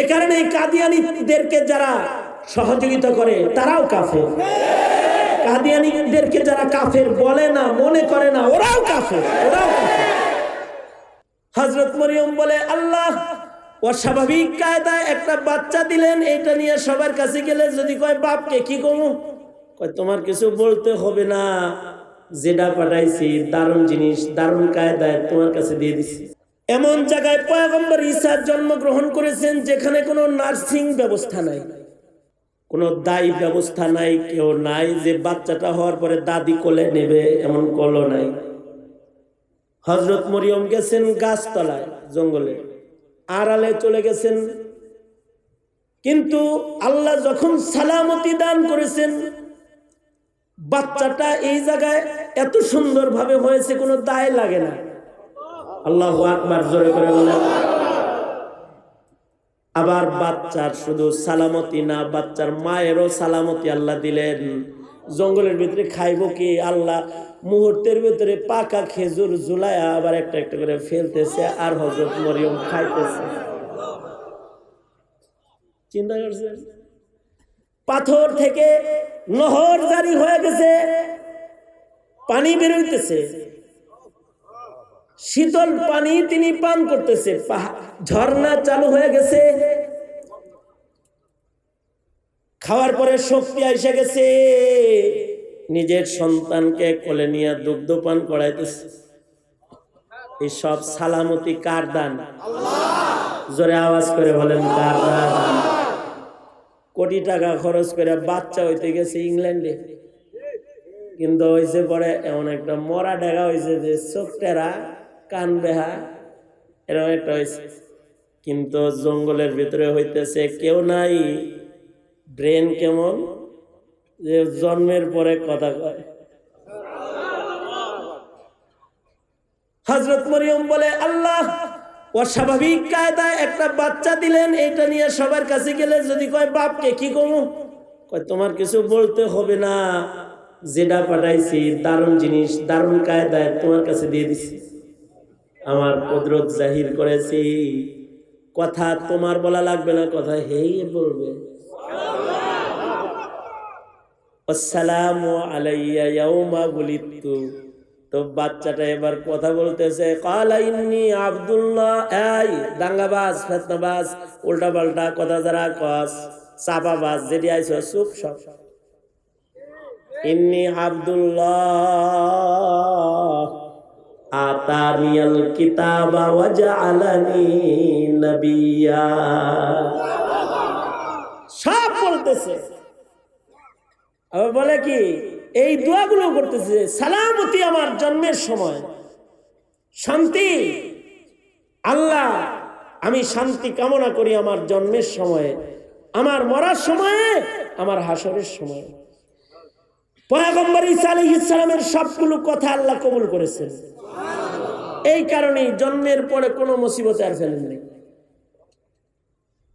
এ কারণে কাদিয়ানিদেরকে যারা সহযোগিতা করে, তারাও কাফের। কাদিয়ানিদেরকে যারা কাফের বলে না, মনে করে না, ওরাও কাফের। ওরাও হজরত মরিয়ম বলে, আল্লাহ, অস্বাভাবিক কায়দায় একটা বাচ্চা দিলেন এটা নিয়ে সবার কাছে গেলে যদি কয়, বাপকে কি করব? কয়, তোমার কিছু বলতে হবে না। যেটা পাঠাইছি, দারুণ জিনিস, দারুণ কায়দায় তোমার কাছে দিয়ে দিছি। এমন জায়গায় পয়গম্বর ঈসার জন্মগ্রহণ করেছেন যেখানে কোনো নার্সিং ব্যবস্থা নাই। কোনো দায়ী ব্যবস্থা নাই, কেউ নাই, যে বাচ্চাটা হওয়ার পরে দাদি কোলে নেবে, এমন কলও নাই। হজরত মরিয়ম গেছেন গাছতলায়, জঙ্গলে। আড়ালে চলে গেছেন। কিন্তু আল্লাহ যখন সালামতি দান করেছেন, বাচ্চাটা এই জায়গায় এত সুন্দরভাবে হয়েছে, কোনো দায় লাগে না। আল্লাহ আকবার জোরে করে বলেন। আবার বাচ্চার শুধু সালামতি না, বাচ্চার মায়েরও সালামতি আল্লাহ দিলেন। জঙ্গলের ভিতরে খাইব কি? আল্লাহ মুহূর্তের ভিতরে পাকা খেজুর জুলায়া আবার একটা একটা করে ফেলতেছে আর হজরত মরিয়ম খাইতেছে। চিন্তা করছেন? পাথর থেকে নহর জারি হয়ে গেছে, পানি বেরোইতেছে শীতল পানি তিনি পান করতেছে। ঝর্ণা চালু হয়ে গেছে। খাওয়ার পরে শক্তি এসে গেছে। নিজের সন্তানকে কোলে নিয়ে দুগ্ধ পান করাইতেছে। এই সব সালামতি কার দান? জোরে আওয়াজ করে বলেন কোটি টাকা খরচ করে বাচ্চা হইতে গেছে ইংল্যান্ডে। কিন্তু হয়েছে পরে এমন একটা মরা ডেগা হয়েছে যে চোখ টেরা কান বেহা, এরকম একটা হয়েছে। কিন্তু জঙ্গলের ভিতরে হইতেছে কেউ নাই। ব্রেন কেমন? যে জন্মের পরে কথা কয়। হজরত মরিয়ম বলে, আল্লাহ, অস্বাভাবিক কায়দায় একটা বাচ্চা দিলেন এটা নিয়ে সবার কাছে গেলে যদি কয়, বাপকে কি করব? কয়, তোমার কিছু বলতে হবে না। যেটা পাঠাইছি, দারুণ জিনিস, দারুণ কায়দায় তোমার কাছে দিয়ে দিছি। আমার কুদরত জাহির করেছি। কথা তোমার বলা লাগবে না, কথা হেই বলবে। আসসালামু আলাইয়া ইয়াউমা বুলিতু তো বাচ্চাটা এবার কথা বলতেছে, কালা ইন্নি আব্দুল্লাহ, এই দাঙ্গাবাজ, ফেতনাবাজ উল্টা পাল্টা কথা যারা কস, চাপাবাজ, যেটি আইস চুপ সব। ইন্নি আব্দুল্লাহ। আতানিয়াল কিতাবা ওয়াজআলানি নবিয়্যা সব বলতেছে। বলে কি, এই দোয়াগুলো করতেছে সালামতি আমার জন্মের সময়। শান্তি। আল্লাহ, আমি শান্তি কামনা করি আমার জন্মের সময়ে। আমার মরার সময়ে, আমার হাসরের সময়ে। পয়াগম্বর ইসা আলী ইসলামের সবগুলো কথা আল্লাহ কবুল করেছেন। এই কারণেই জন্মের পরে কোনো মুসিবতে আর ফেলেননি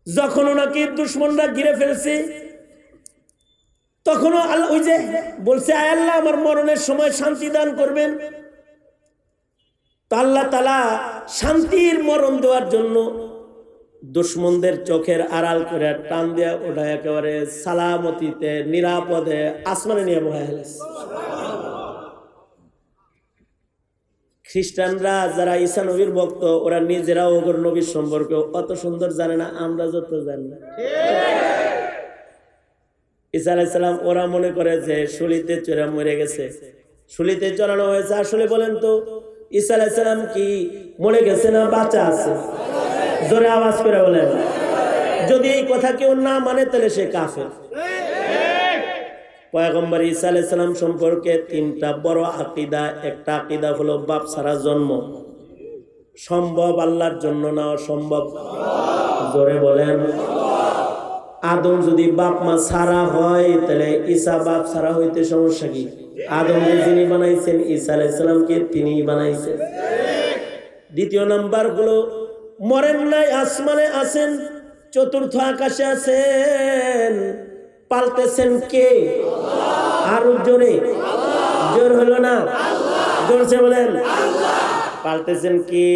যখন ওনাকে দুশ্মনরা ঘিরে ফেলছে, তখনও আল্লাহ ওই যে বলছে, আয় আল্লাহ, আমার মরণের সময় শান্তি দান করবেন। তো আল্লাহ তালা শান্তির মরণ দেওয়ার জন্য দুশ্মনদের চোখের আড়াল করে টান দেয়া ওঠা একেবারে সালামতিতে, নিরাপদে, আসমানে নিয়ে বহায় খ্রিস্টানরা যারা ঈসা নবীর ভক্ত, ওরা নিজেরাও ওগর নবীর সম্পর্কে অত সুন্দর জানে না, আমরা যত জানি। ঈসা আলাইসালাম ওরা মনে করে যে শুলিতে চড়া মরে গেছে। শুলিতে চড়ানো হয়েছে, আসলে বলেন তো, ঈসা আলাইসালাম কি মরে গেছে না বাঁচা আছে? জোরে আওয়াজ করে বলেন। যদি এই কথা কেউ না মানে তাহলে সে কাফের। পয়গম্বর ঈসা আলাইসালাম সম্পর্কে তিনটা বড় আকিদা। একটা আকিদা হলো বাপ সারা জন্ম। সম্ভব আল্লাহর জন্য না অসম্ভব? জোরে বলেন। আদম যদি বাপ মা সারা হয়, তাহলে ঈসা বাপ সারা হইতে সমস্যা কি? আদমকে যিনি বানাইছেন, ঈসা আলাইসালামকে তিনি বানাইছেন। দ্বিতীয় নাম্বার হলো, মরেন নাই, আসমানে আছেন, চতুর্থ আকাশে আছেন, পালতেছেন কে? আরও জোরে জোর হলো না? জোরছে বলেন। পালতেছেন কি?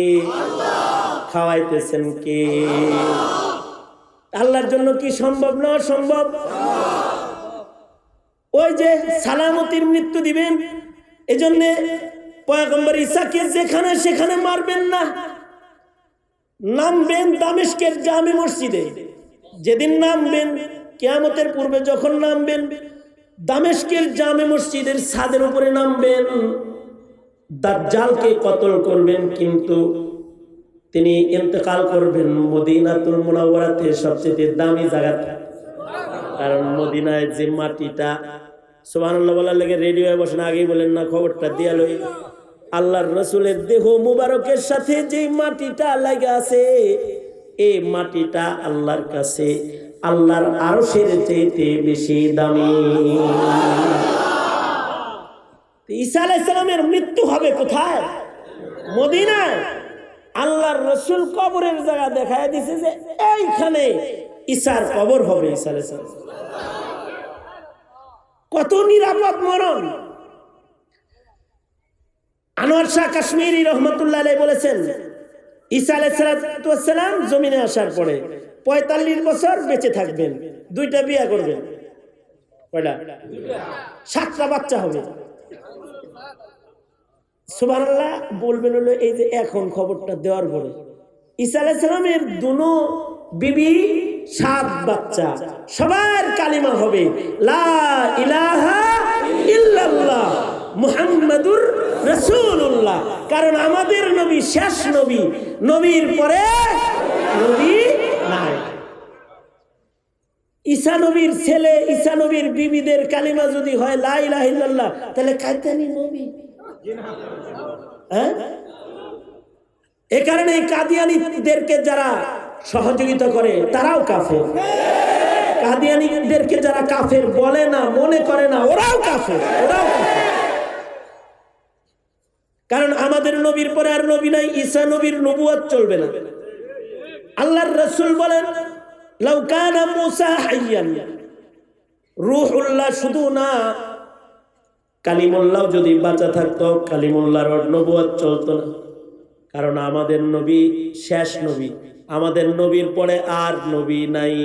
খাওয়াইতেছেন কি? আল্লাহর জন্য কি সম্ভব, না সম্ভব? ওই যে সালামতির মৃত্যু দিবেন, এজন্য পয়গম্বর ঈসাকে যেখানে সেখানে মারবেন না। নামবেন দামেস্কের জামে মসজিদে। যেদিন নামবেন, কেয়ামতের পূর্বে যখন নামবেন দামেস্কের জামে মসজিদের ছাদের উপরে নামবেন। দাজ্জালকে কতল করবেন, কিন্তু তিনি ইন্তেকাল করবেন মদিনাতুল মুনাওয়ারাতে সবচেয়ে দামি জায়গাতে কারণ মদিনায় যে মাটিটা, সুবহানাল্লাহ বলার লেগে রেডিও বসেন, আগেই বলেন না, খবরটা দিয়া লই। আল্লাহর রসুলের দেহ মুবারকের সাথে যে মাটিটা লাগা আছে, এই মাটিটা আল্লাহর কাছে আল্লাহর আরশের চাইতে বেশি দামি। ঈসা আলাইসালামের মৃত্যু হবে কোথায়? মদিনায়। আল্লাহর রসুল কবরের জায়গা দেখায় দিছে যে এইখানে ঈসার কবর হবে ঈসা আলাইসালাম কত নিরাপদ মরণ। আনোয়ার শাহ কাশ্মীরি রহমতুল্লাহ বলেছেন, ঈসা আলাইসালাম জমিনে আসার পরে পঁয়তাল্লিশ বছর বেঁচে থাকবেন, দুইটা বিয়া করবেন। কয়টা? সাতটা বাচ্চা হবে। সুবহানাল্লাহ, বলবেন হলো এই যে এখন খবরটা দেওয়ার পরে, ঈসা আলাইসালামের দুনো বিবি, সাত বাচ্চা। সবার কালিমা হবে কারণ আমাদের নবী শেষ নবী, নবীর পরে নবী ঈসা ছেলে, ঈসা নবীর বিবিদের কালিমা যদি হয় তাহলে নবী। হ্যাঁ? এ কারণে কাদিয়ানিদেরকে যারা সহযোগিতা করে, তারাও কাফের। কাদিয়ানিদেরকে যারা কাফের বলে না, মনে করে না, ওরাও কাফের, ওরাও কারণ আমাদের নবীর পরে আর নবী নাই, ঈসা নবীর নবুয়াত চলবে না। আল্লাহর রসুল বলেন লৌকানা মুসা হাইয়ান। রুহুল্লাহ শুধু না, কালিমুল্লাহ যদি বাঁচা থাকতো, কালিমুল্লাহর নবুয়াত চলতো না। কারণ আমাদের নবী শেষ নবী, আমাদের নবীর পরে আর নবী নাই।